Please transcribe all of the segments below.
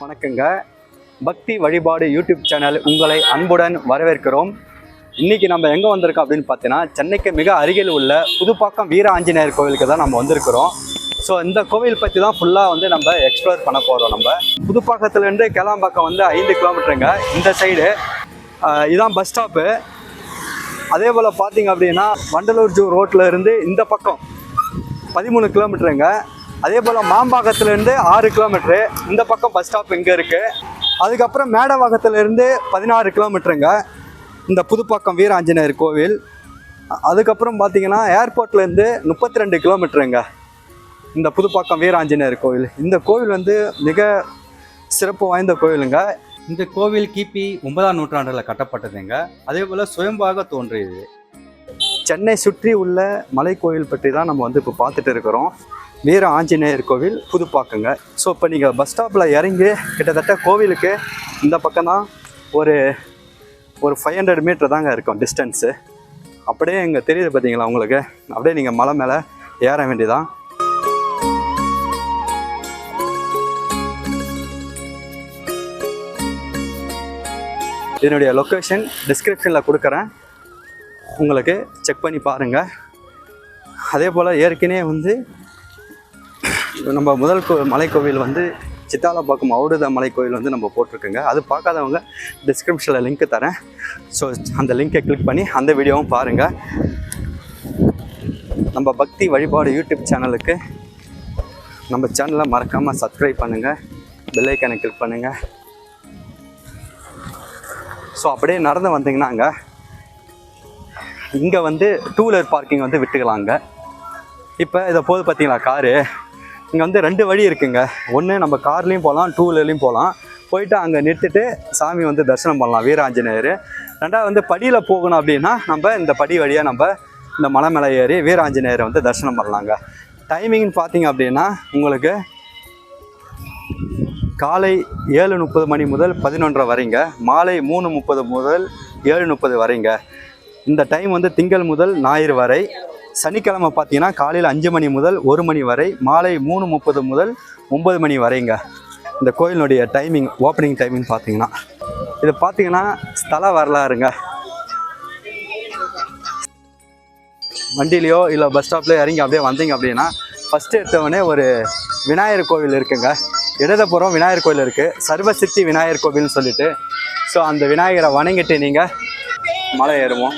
வணக்கங்க. பக்தி வழிபாடு யூடியூப் சேனல் உங்களை அன்புடன் வரவேற்கிறோம். இன்றைக்கி நம்ம எங்கே வந்திருக்கோம் அப்படின்னு பார்த்தீங்கன்னா சென்னைக்கு மிக அருகில் உள்ள புதுப்பாக்கம் வீர ஆஞ்சநேயர் கோவிலுக்கு தான் நம்ம வந்திருக்கிறோம். ஸோ இந்த கோவில் பற்றி தான் ஃபுல்லாக வந்து நம்ம எக்ஸ்ப்ளோர் பண்ண போகிறோம் நம்ம. புதுப்பாக்கத்துலேருந்து கிளாம்பாக்கம் வந்து ஐந்து கிலோமீட்டருங்க இந்த சைடு இதான் பஸ் ஸ்டாப்பு அதே போல் பார்த்தீங்க அப்படின்னா வண்டலூர் ஜூ ரோட்டில் இருந்து இந்த பக்கம் பதிமூணு கிலோமீட்டருங்க. அதே போல் மாம்பாக்கத்துலேருந்து ஆறு கிலோமீட்ரு இந்த பக்கம் பஸ் ஸ்டாப் இங்கே இருக்குது அதுக்கப்புறம் மேடவாக்கத்துலேருந்து பதினாறு கிலோமீட்டருங்க. இந்த புதுப்பாக்கம் வீர ஆஞ்சநேயர் கோவில். அதுக்கப்புறம் பார்த்தீங்கன்னா ஏர்போர்ட்லேருந்து முப்பத்தி ரெண்டு கிலோமீட்டருங்க. இந்த புதுப்பாக்கம் வீர ஆஞ்சநேயர் கோவில். இந்த கோவில் வந்து மிக சிறப்பு வாய்ந்த கோவிலுங்க. இந்த கோவில் கிபி ஒன்பதாம் நூற்றாண்டில் கட்டப்பட்டதுங்க. அதே போல் சுயம்பாக தோன்றியது. சென்னை சுற்றி உள்ள மலை கோவில் பற்றி தான் நம்ம வந்து இப்போ பார்த்துட்டு இருக்கிறோம். வீர ஆஞ்சநேயர் கோவில் புதுப்பாக்கங்க. ஸோ இப்போ நீங்கள் பஸ் ஸ்டாப்பில் இறங்கி கிட்டத்தட்ட கோவிலுக்கு இந்த பக்கம் தான் ஒரு ஒரு ஃபைவ் ஹண்ட்ரட் மீட்டர் தாங்க இருக்கும் டிஸ்டன்ஸு அப்படியே இங்கே தெரியுது பார்த்தீங்களா உங்களுக்கு? அப்படியே நீங்கள் மலை மேலே ஏற வேண்டியதான் இதனுடைய லொக்கேஷன் டிஸ்கிரிப்ஷனில் கொடுக்குறேன். உங்களுக்கு செக் பண்ணி பாருங்கள் அதே போல் ஏற்கனவே வந்து நம்ம முதல் கோ மலைக்கோவில் வந்து சித்தாலப்பாக்கம் அவுடுத மலைக்கோவில் வந்து நம்ம போட்டிருக்கோங்க. அது பார்க்காதவங்க டிஸ்கிரிப்ஷனில் லிங்க் தரேன். ஸோ அந்த லிங்கை கிளிக் பண்ணி அந்த வீடியோவும் பாருங்கள் நம்ம பக்தி வழிபாடு யூடியூப் சேனலுக்கு நம்ம சேனலை மறக்காமல் சப்ஸ்கிரைப் பண்ணுங்கள் பெல்லைக்கனை கிளிக் பண்ணுங்கள் ஸோ அப்படியே நடந்து வந்தீங்கன்னாங்க இங்கே வந்து டூ வீலர் பார்க்கிங் வந்து விட்டுக்கலாங்க இப்போ இதை போது பார்த்தீங்களா காரு? இங்கே வந்து ரெண்டு வழி இருக்குங்க. ஒன்று நம்ம கார்லேயும் போகலாம் டூ வீலர்லேயும் போகலாம் போயிட்டு அங்கே நிறுத்திட்டு சாமி வந்து தரிசனம் பண்ணலாம் வீராஞ்சநேயர். ரெண்டாவது வந்து படியில் போகணும் அப்படின்னா நம்ம இந்த படி வழியாக நம்ம இந்த மலை மேலே ஏறி வீராஞ்சநேயரை வந்து தரிசனம் பண்ணலாங்க. டைமிங்னு பார்த்தீங்க அப்படின்னா உங்களுக்கு காலை ஏழு முப்பது மணி முதல் பதினொன்றரை வரைங்க. மாலை மூணு முப்பது முதல் ஏழு முப்பது வரைங்க. இந்த டைம் வந்து திங்கள் முதல் ஞாயிறு வரை. சனிக்கிழமை பார்த்தீங்கன்னா காலையில் அஞ்சு மணி முதல் ஒரு மணி வரை. மாலை மூணு முப்பது முதல் ஒம்பது மணி வரைங்க. இந்த கோயிலினுடைய டைமிங் ஓப்பனிங் டைமிங் பார்த்தீங்கன்னா. இது பார்த்தீங்கன்னா ஸ்தல வரலாறுங்க. வண்டிலேயோ இல்லை பஸ் ஸ்டாப்லேயோ இறங்கி அப்படியே வந்தீங்க அப்படின்னா ஃபஸ்ட்டு எடுத்தவொடனே ஒரு விநாயகர் கோவில் இருக்குங்க. இடதுபுறம் விநாயகர் கோவில் இருக்குது சர்வசித்தி விநாயகர் கோவில்னு சொல்லிட்டு. ஸோ அந்த விநாயகரை வணங்கிட்டு நீங்கள் மலை ஏறுவோம்.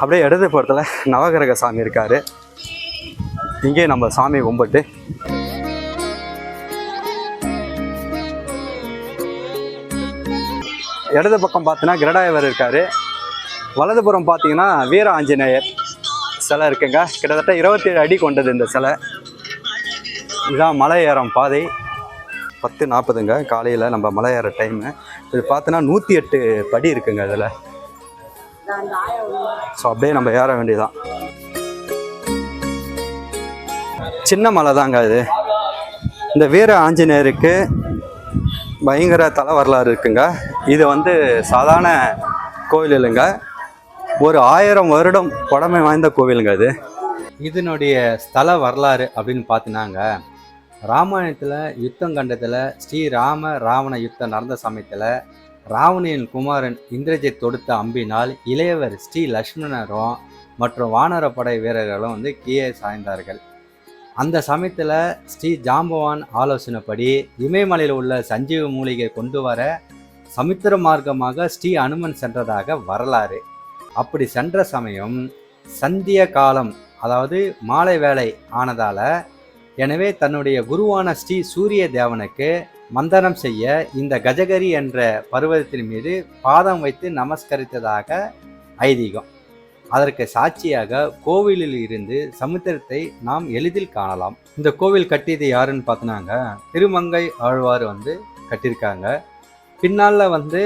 அப்படியே இடது புறத்தில் நவகிரக சாமி இருக்கார். இங்கே நம்ம சாமி கும்பிட்டு இடது பக்கம் பார்த்தீங்கன்னா கிரடாயவர் இருக்கார். வலதுபுறம் பார்த்தீங்கன்னா வீர ஆஞ்சநேயர் சிலை இருக்குங்க. கிட்டத்தட்ட இருபத்தேழு அடி கொண்டது இந்த சிலை. இதான் மலை ஏறும் பாதை. பத்து நாற்பதுங்க. காலையில் நம்ம மலை ஏற டைமு இது பார்த்தோன்னா நூற்றி எட்டு படி இருக்குங்க இதில். ஸோ அப்படியே நம்ம ஏற வேண்டியதான் சின்ன மலை தாங்க இது. இந்த வீர ஆஞ்சநேயருக்கு பயங்கர தல வரலாறு இருக்குங்க. இது வந்து சாதாரண கோவில் இல்லைங்க. ஒரு ஆயிரம் வருடம் பழமை வாய்ந்த கோவிலுங்க அது இதனுடைய ஸ்தல வரலாறு அப்படின்னு பார்த்தினாங்க ராமாயணத்தில் யுத்தம் கண்டத்தில் ஸ்ரீராம ராவண யுத்தம் நடந்த சமயத்தில் ராவணியின் குமாரன் இந்திரஜித் தொடுத்த அம்பினால் இளையவர் ஸ்ரீ லக்ஷ்மணரும் மற்றும் வானரப்படை வீரர்களும் வந்து கீழே சாய்ந்தார்கள். அந்த சமயத்தில் ஸ்ரீ ஜாம்பவான் ஆலோசனைப்படி இமயமலையில் உள்ள சஞ்சீவ மூலிகை கொண்டு வர சமுத்திர மார்க்கமாக ஸ்ரீ அனுமன் சென்றதாக வரலாறு. அப்படி சென்ற சமயம் சந்திய காலம் அதாவது மாலை வேலை ஆனதால் எனவே தன்னுடைய குருவான ஸ்ரீ சூரிய தேவனுக்கு மந்தனம் செய்ய இந்த கஜகரி என்ற பர்வதத்தின் மீது பாதம் வைத்து நமஸ்கரித்ததாக ஐதீகம். அதற்கு சாட்சியாக கோவிலில் இருந்து சமுத்திரத்தை நாம் எளிதில் காணலாம். இந்த கோவில் கட்டியது யாருன்னு பார்த்தினாங்க திருமங்கை ஆழ்வார் வந்து கட்டியிருக்காங்க. பின்னால் வந்து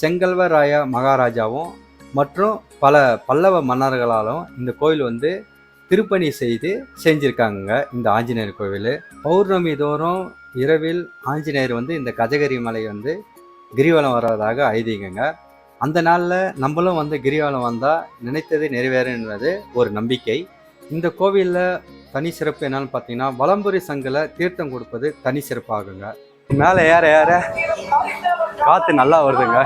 செங்கல்வராய மகாராஜாவும் மற்றும் பல பல்லவ மன்னர்களாலும் இந்த கோவில் வந்து திருப்பணி செய்து செஞ்சுருக்காங்க இந்த ஆஞ்சநேயர் கோவில். பௌர்ணமி தோறும் இரவில் ஆஞ்சநேயர் வந்து இந்த கஜகிரி மலை வந்து கிரிவலம் வர்றதாக ஐதீகங்க. அந்த நாளில் நம்மளும் வந்து கிரிவலம் வந்தால் நினைத்தது நிறைவேறும் என்பது ஒரு நம்பிக்கை. இந்த கோவிலில் தனி சிறப்பு என்னன்னு பார்த்தீங்கன்னா வலம்புரி சங்கில் தீர்த்தம் கொடுப்பது தனி சிறப்பாகுங்க. மேலே ஏற ஏற காற்று நல்லா வருதுங்க.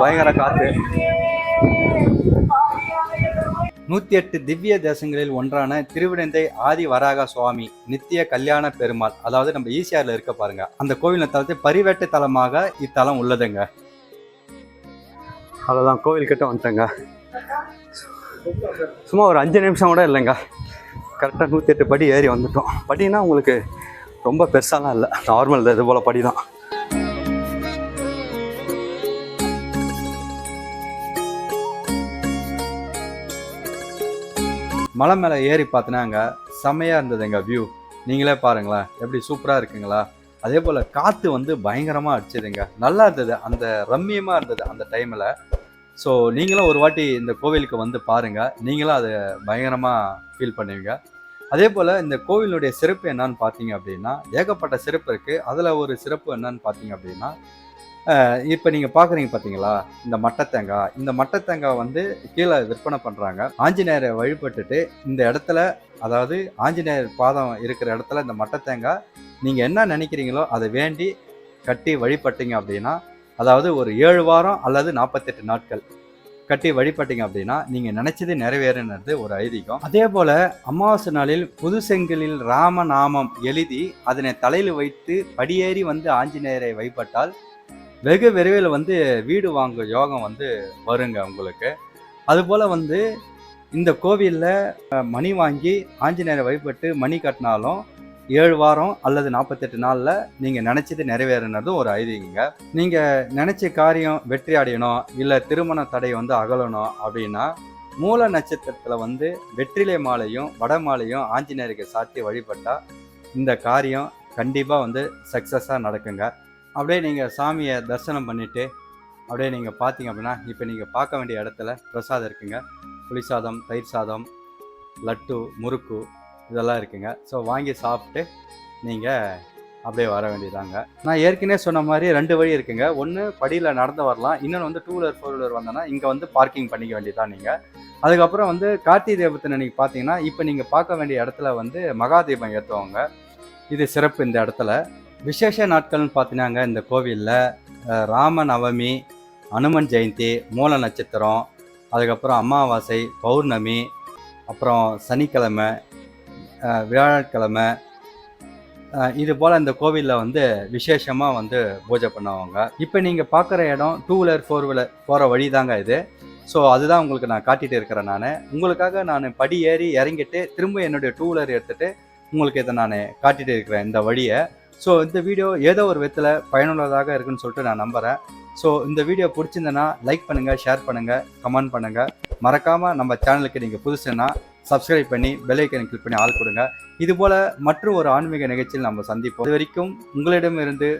பயங்கர காற்று நூத்தி எட்டு திவ்ய தேசங்களில் ஒன்றான திருவிடந்தை ஆதி வராக சுவாமி நித்திய கல்யாண பெருமாள் அதாவது நம்ம ஈசிஆர்ல இருக்க பாருங்க அந்த கோவில் தளத்தை பரிவேட்டு தலமாக இத்தலம் உள்ளதுங்க. அவ்வளோதான் கோவில் கிட்ட வந்துட்டேங்க. சும்மா ஒரு அஞ்சு நிமிஷம் கூட இல்லைங்க. கரெக்டாக நூற்றி எட்டு படி ஏறி வந்துட்டோம். படினா உங்களுக்கு ரொம்ப பெருசாலாம் இல்லை. நார்மல் இது போல் படி தான் மலை மேலே ஏறி பார்த்தினாங்க செம்மையாக இருந்ததுங்க வியூ நீங்களே பாருங்களேன். எப்படி சூப்பராக இருக்குங்களா? அதே போல் காற்று வந்து பயங்கரமாக அடிச்சதுங்க. நல்லா இருந்தது. அந்த ரம்மியமாக இருந்தது அந்த டைமில் ஸோ நீங்களும் ஒரு வாட்டி இந்த கோவிலுக்கு வந்து பாருங்கள் நீங்களும் அதை பயங்கரமாக ஃபீல் பண்ணுவீங்க. அதே போல் இந்த கோவிலுடைய சிறப்பு என்னன்னு பார்த்தீங்க அப்படின்னா ஏகப்பட்ட சிறப்பு இருக்குது அதில் ஒரு சிறப்பு என்னன்னு பார்த்தீங்க அப்படின்னா இப்போ நீங்கள் பார்க்குறீங்க பார்த்தீங்களா இந்த மட்டத்தேங்காய். இந்த மட்டத்தேங்காய் வந்து கீழே விற்பனை பண்ணுறாங்க ஆஞ்சநேயரை வழிபட்டுட்டு இந்த இடத்துல அதாவது ஆஞ்சநேயர் பாதம் இருக்கிற இடத்துல இந்த மட்டத்தேங்காய் நீங்கள் என்ன நினைக்கிறீங்களோ அதை வேண்டி கட்டி வழிபட்டீங்க அப்படின்னா அதாவது ஒரு ஏழு வாரம் அல்லது நாற்பத்தெட்டு நாட்கள் கட்டி வழிபட்டீங்க அப்படின்னா நீங்கள் நினச்சது நிறைவேறுன்றது ஒரு ஐதீகம். அதே போல் அமாவாசை நாளில் புது செங்கலில் ராமநாமம் எழுதி அதனை தலையில் வைத்து படியேறி வந்து ஆஞ்சநேயரை வழிபட்டால் வெகு விரைவில் வந்து வீடு வாங்க யோகம் வந்து வருங்க உங்களுக்கு. அதுபோல் வந்து இந்த கோவிலில் மணி வாங்கி ஆஞ்சநேயரை வழிபட்டு மணி கட்டினாலும் ஏழு வாரம் அல்லது நாற்பத்தெட்டு நாளில் நீங்கள் நினச்சது நிறைவேறினதும் ஒரு ஐதீகங்க. நீங்கள் நினச்ச காரியம் வெற்றி அடையணும் இல்லை திருமண தடை வந்து அகலணும் அப்படின்னா மூல நட்சத்திரத்தில் வந்து வெற்றிலை மாலையும் வட மாலையும் ஆஞ்சநேயருக்கு சாத்தி வழிபட்டால் இந்த காரியம் கண்டிப்பாக வந்து சக்ஸஸாக நடக்குங்க. அப்படியே நீங்கள் சாமியை தரிசனம் பண்ணிவிட்டு அப்படியே நீங்கள் பார்த்தீங்க அப்படின்னா இப்போ நீங்கள் பார்க்க வேண்டிய இடத்துல பிரசாதம் இருக்குங்க. புளி சாதம் தயிர் சாதம் லட்டு முறுக்கு இதெல்லாம் இருக்குங்க. ஸோ வாங்கி சாப்பிட்டு நீங்கள் அப்படியே வர வேண்டியதாங்க. நான் ஏற்கனவே சொன்ன மாதிரி ரெண்டு வழி இருக்குங்க. ஒன்று படியில் நடந்து வரலாம். இன்னொன்று வந்து டூ வீலர் ஃபோர் வீலர் வந்தோன்னா இங்கே வந்து பார்க்கிங் பண்ணிக்க வேண்டியதான் நீங்கள் அதுக்கப்புறம் வந்து கார்த்திகை தீபத்தை நீங்கள் பார்த்தீங்கன்னா இப்போ நீங்கள் பார்க்க வேண்டிய இடத்துல வந்து மகாதீபம் ஏற்றுவாங்க இது சிறப்பு இந்த இடத்துல. விசேஷ நாட்கள்னு பார்த்தீங்கன்னாங்க இந்த கோவிலில். ராம நவமி அனுமன் ஜெயந்தி மூல நட்சத்திரம் அதுக்கப்புறம் அமாவாசை பௌர்ணமி அப்புறம் சனிக்கிழமை வியாழக்கிழமை இது போல் இந்த கோவிலில் வந்து விசேஷமாக வந்து பூஜை பண்ணுவாங்க. இப்போ நீங்கள் பார்க்குற இடம் டூ வீலர் ஃபோர் வீலர் போகிற வழி தாங்க இது. ஸோ அதுதான் உங்களுக்கு நான் காட்டிகிட்டு இருக்கிறேன் நான். உங்களுக்காக நான் படி ஏறி இறங்கிட்டு திரும்ப என்னுடைய டூ வீலர் எடுத்துகிட்டு உங்களுக்கு இதை நான் காட்டிகிட்டு இருக்கிறேன் இந்த வழியை. ஸோ இந்த வீடியோ ஏதோ ஒரு விதத்தில் பயனுள்ளதாக இருக்குன்னு சொல்லிட்டு நான் நம்புகிறேன் ஸோ இந்த வீடியோ பிடிச்சிருந்தேன்னா லைக் பண்ணுங்கள் ஷேர் பண்ணுங்கள் கமெண்ட் பண்ணுங்கள் மறக்காமல் நம்ம சேனலுக்கு நீங்கள் புதுசுன்னா சப்ஸ்கிரைப் பண்ணி பெல்லைக்கனை கிளிக் பண்ணி ஆள் கொடுங்க இதுபோல் மற்றும் ஒரு ஆன்மீக நிகழ்ச்சியில் நம்ம சந்திப்போம். இது வரைக்கும் உங்களிடமிருந்து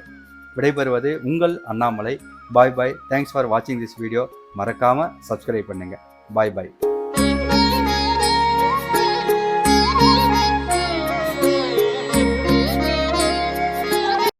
விடைபெறுவது உங்கள் Annamalai. Bye bye thanks for வாட்சிங் திஸ் வீடியோ மறக்காமல் சப்ஸ்கிரைப் பண்ணுங்கள் பாய் பாய்